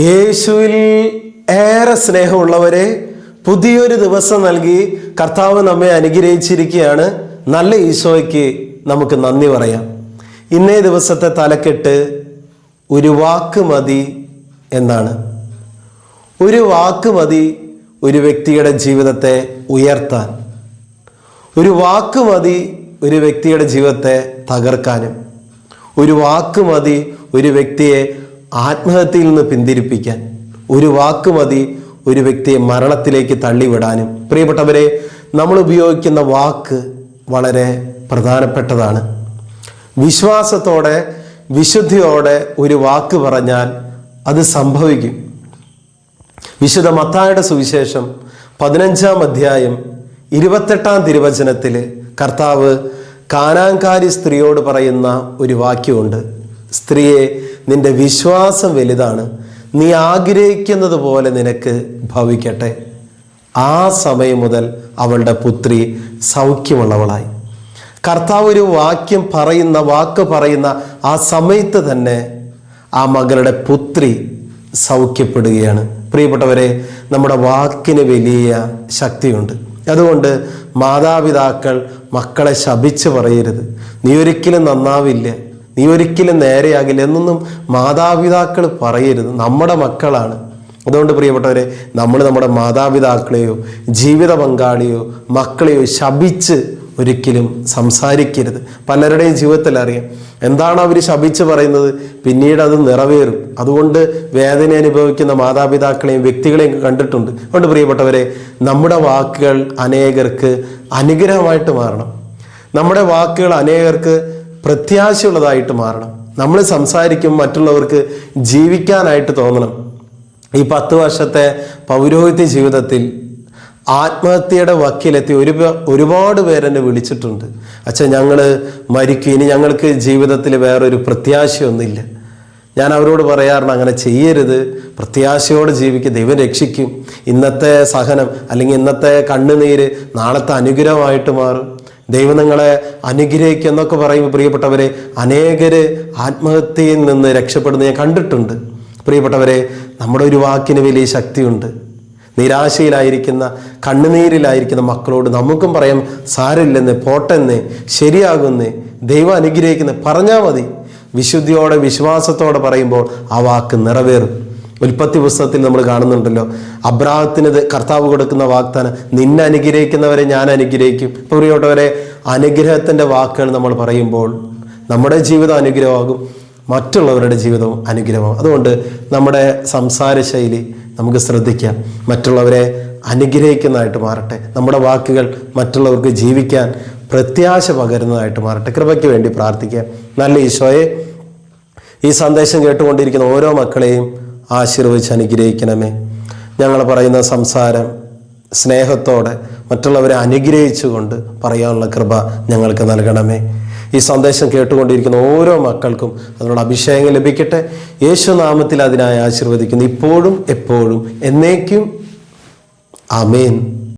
യേശുവിൽ ഏറെ സ്നേഹമുള്ളവരെ പുതിയൊരു ദിവസം നൽകി കർത്താവ് നമ്മെ അനുഗ്രഹിച്ചിരിക്കുകയാണ്. നല്ല ഈശോയ്ക്ക് നമുക്ക് നന്ദി പറയാം. ഇന്നേ ദിവസത്തെ തലക്കെട്ട് ഒരു വാക്ക് മതി എന്നാണ്. ഒരു വാക്ക് മതി ഒരു വ്യക്തിയുടെ ജീവിതത്തെ ഉയർത്താൻ. ഒരു വാക്ക് മതി ഒരു വ്യക്തിയുടെ ജീവിതത്തെ തകർക്കാനും. ഒരു വാക്ക് മതി ഒരു വ്യക്തിയെ ആത്മഹത്യയിൽ നിന്ന് പിന്തിരിപ്പിക്കാൻ ഒരു വാക്ക് മതി ഒരു വ്യക്തിയെ മരണത്തിലേക്ക് തള്ളിവിടാനും. പ്രിയപ്പെട്ടവരെ നമ്മൾ ഉപയോഗിക്കുന്ന വാക്ക് വളരെ പ്രധാനപ്പെട്ടതാണ്. വിശ്വാസത്തോടെ വിശുദ്ധിയോടെ ഒരു വാക്ക് പറഞ്ഞാൽ അത് സംഭവിക്കും. വിശുദ്ധ മത്തായുടെ സുവിശേഷം പതിനഞ്ചാം അധ്യായം ഇരുപത്തെട്ടാം തിരുവചനത്തിൽ കർത്താവ് കാനാങ്കാരി സ്ത്രീയോട് പറയുന്ന ഒരു വാക്യമുണ്ട്. സ്ത്രീയെ നിന്റെ വിശ്വാസം വലുതാണ്. നീ ആഗ്രഹിക്കുന്നത് പോലെ നിനക്ക് ഭവിക്കട്ടെ. ആ സമയം മുതൽ അവളുടെ പുത്രി സൗഖ്യമുള്ളവളായി. കർത്താവ് ഒരു വാക്യം പറയുന്ന വാക്ക് പറയുന്ന ആ സമയത്ത് തന്നെ ആ മകളുടെ പുത്രി സൗഖ്യപ്പെടുകയാണ്. പ്രിയപ്പെട്ടവരെ നമ്മുടെ വാക്കിന് വലിയ ശക്തിയുണ്ട്. അതുകൊണ്ട് മാതാപിതാക്കൾ മക്കളെ ശപിച്ച് പറയരുത്. നീ ഒരിക്കലും നന്നാവില്ല. നീ ഒരിക്കലും നേരെയാകില്ല എന്നൊന്നും മാതാപിതാക്കൾ പറയരുത്. നമ്മുടെ മക്കളാണ്. അതുകൊണ്ട് പ്രിയപ്പെട്ടവരെ നമ്മൾ നമ്മുടെ മാതാപിതാക്കളെയോ ജീവിത പങ്കാളിയോ മക്കളെയോ ശപിച്ച് ഒരിക്കലും സംസാരിക്കരുത്. പലരുടെയും ജീവിതത്തിൽ അറിയാം. എന്താണ് അവർ ശപിച്ച് പറയുന്നത്? പിന്നീട് അത് നിറവേറും. അതുകൊണ്ട് വേദന അനുഭവിക്കുന്ന മാതാപിതാക്കളെയും വ്യക്തികളെയും കണ്ടിട്ടുണ്ട്. അതുകൊണ്ട് പ്രിയപ്പെട്ടവരെ നമ്മുടെ വാക്കുകൾ അനേകർക്ക് അനുഗ്രഹമായിട്ട് മാറണം. നമ്മുടെ വാക്കുകൾ അനേകർക്ക് പ്രത്യാശയുള്ളതായിട്ട് മാറണം. നമ്മൾ സംസാരിക്കും മറ്റുള്ളവർക്ക് ജീവിക്കാനായിട്ട് തോന്നണം. ഈ പത്ത് വർഷത്തെ പൗരോഹിത്യ ജീവിതത്തിൽ ആത്മഹത്യയുടെ വക്കിലെത്തി ഒരു ഒരുപാട് പേരെന്നെ വിളിച്ചിട്ടുണ്ട്. അച്ഛൻ ഞങ്ങൾ മരിക്കും. ഇനി ഞങ്ങൾക്ക് ജീവിതത്തിൽ വേറൊരു പ്രത്യാശയൊന്നുമില്ല. ഞാൻ അവരോട് പറയാറുണ്ട് അങ്ങനെ ചെയ്യരുത്. പ്രത്യാശയോടെ ജീവിക്കുക ദൈവം രക്ഷിക്കും. ഇന്നത്തെ സഹനം അല്ലെങ്കിൽ ഇന്നത്തെ കണ്ണുനീര് നാളത്തെ അനുഗ്രഹമായിട്ട് മാറും. ദൈവം നിങ്ങളെ അനുഗ്രഹിക്കുക എന്നൊക്കെ പറയുമ്പോൾ പ്രിയപ്പെട്ടവരെ അനേകര് ആത്മഹത്യയിൽ നിന്ന് രക്ഷപ്പെടുന്ന ഞാൻ കണ്ടിട്ടുണ്ട്. പ്രിയപ്പെട്ടവരെ നമ്മുടെ ഒരു വാക്കിന് വലിയ ശക്തിയുണ്ട്. നിരാശയിലായിരിക്കുന്ന കണ്ണുനീരിലായിരിക്കുന്ന മക്കളോട് നമുക്കും പറയാം സാരില്ലെന്ന് പോട്ടെന്ന് ശരിയാകുന്ന് ദൈവം അനുഗ്രഹിക്കുന്ന പറഞ്ഞാൽ മതി. വിശുദ്ധിയോടെ വിശ്വാസത്തോടെ പറയുമ്പോൾ ആ വാക്ക് നിറവേറും. ഉൽപ്പത്തി പുസ്തകത്തിൽ നമ്മൾ കാണുന്നുണ്ടല്ലോ. അബ്രാഹത്തിന് കർത്താവ് കൊടുക്കുന്ന വാഗ്ദാനം നിന്നെ അനുഗ്രഹിക്കുന്നവരെ ഞാൻ അനുഗ്രഹിക്കും. ഇപ്പോൾ പ്രിയപ്പെട്ടവരെ അനുഗ്രഹത്തിന്റെ വാക്കുകൾ നമ്മൾ പറയുമ്പോൾ നമ്മുടെ ജീവിതം അനുഗ്രഹമാകും മറ്റുള്ളവരുടെ ജീവിതവും അനുഗ്രഹമാകും. അതുകൊണ്ട് നമ്മുടെ സംസാര ശൈലി നമുക്ക് ശ്രദ്ധിക്കാം. മറ്റുള്ളവരെ അനുഗ്രഹിക്കുന്നതായിട്ട് മാറട്ടെ. നമ്മുടെ വാക്കുകൾ മറ്റുള്ളവർക്ക് ജീവിക്കാൻ പ്രത്യാശ പകരുന്നതായിട്ട് മാറട്ടെ. കൃപയ്ക്ക് വേണ്ടി പ്രാർത്ഥിക്കാം. നല്ല ഈശോയെ ഈ സന്ദേശം കേട്ടുകൊണ്ടിരിക്കുന്ന ഓരോ മക്കളെയും ആശീർവദിച്ച് അനുഗ്രഹിക്കണമേ. ഞങ്ങൾ പറയുന്ന സംസാരം സ്നേഹത്തോടെ മറ്റുള്ളവരെ അനുഗ്രഹിച്ചുകൊണ്ട് പറയാനുള്ള കൃപ ഞങ്ങൾക്ക് നൽകണമേ. ഈ സന്ദേശം കേട്ടുകൊണ്ടിരിക്കുന്ന ഓരോ മക്കൾക്കും അതിനുള്ള അഭിഷേകം ലഭിക്കട്ടെ. യേശുനാമത്തിൽ അതിനായി ആശീർവദിക്കുന്നു. ഇപ്പോഴും എപ്പോഴും എന്നേക്കും. ആമേൻ.